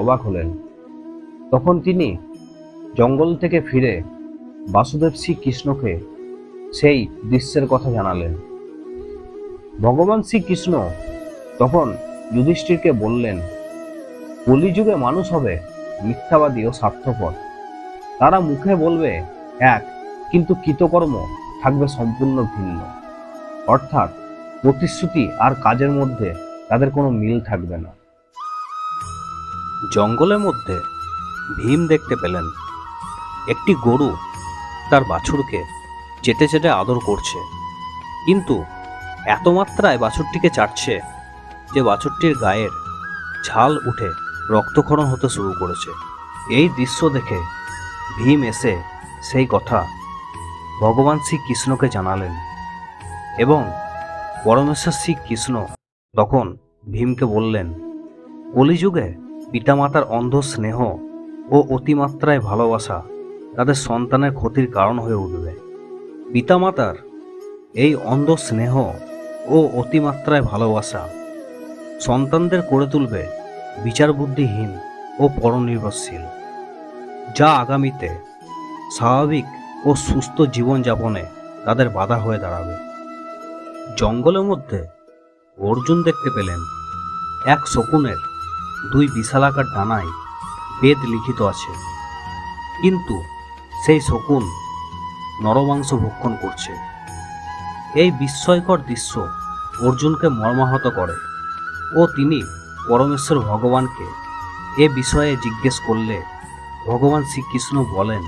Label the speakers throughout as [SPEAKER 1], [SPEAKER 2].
[SPEAKER 1] অবাক হলেন। তখন তিনি জঙ্গল থেকে ফিরে বাসুদেব শ্রীকৃষ্ণকে সেই দৃশ্যের কথা জানালেন। ভগবান শ্রীকৃষ্ণ তখন যুধিষ্ঠিরকে বললেন, কলিযুগে মানুষ হবে মিথ্যাবাদী ও স্বার্থপর। তারা মুখে বলবে, এক, কিন্তু কৃতকর্ম থাকবে সম্পূর্ণ ভিন্ন। অর্থাৎ প্রতিশ্রুতি আর কাজের মধ্যে তাদের কোনো মিল থাকবে না।
[SPEAKER 2] জঙ্গলের মধ্যে ভীম দেখতে পেলেন। একটি গরু তার বাছুরকে চেটে চেটে আদর করছে। কিন্তু এত মাত্রায় বাছুরটিকে চাটছে যে বাছুরটির গায়ের ছাল উঠে রক্তক্ষরণ হতে শুরু করেছে। এই দৃশ্য দেখে ভীম এসে সেই কথা ভগবান শ্রীকৃষ্ণকে জানালেন এবং পরমেশ্বর শ্রীকৃষ্ণ তখন ভীমকে বললেন, কলিযুগে পিতামাতার অন্ধ স্নেহ ও অতিমাত্রায় ভালোবাসা তাদের সন্তানের ক্ষতির কারণ হয়ে উঠবে। পিতামাতার এই অন্ধ স্নেহ ও অতিমাত্রায় ভালোবাসা সন্তানদের করে তুলবে বিচার বুদ্ধিহীন ও পরনির্ভরশীল, যা আগামীতে স্বাভাবিক ও সুস্থ জীবনযাপনে তাদের বাধা হয়ে দাঁড়াবে। জঙ্গলের মধ্যে অর্জুন দেখতে পেলেন এক শকুনের দুই বিশালাকার ডানায় বেদ লিখিত আছে। কিন্তু সেই শকুন নরমাংস ভক্ষণ করছে। এই বিস্ময়কর দৃশ্য অর্জুনকে মর্মাহত করে ও তিনি পরমেশ্বর ভগবানকে এ বিষয়ে জিজ্ঞেস করলে ভগবান শ্রীকৃষ্ণ বলেন,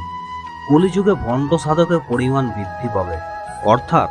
[SPEAKER 2] কলিযুগে ভণ্ড সাধকের পরিমাণ বৃদ্ধি পাবে। অর্থাৎ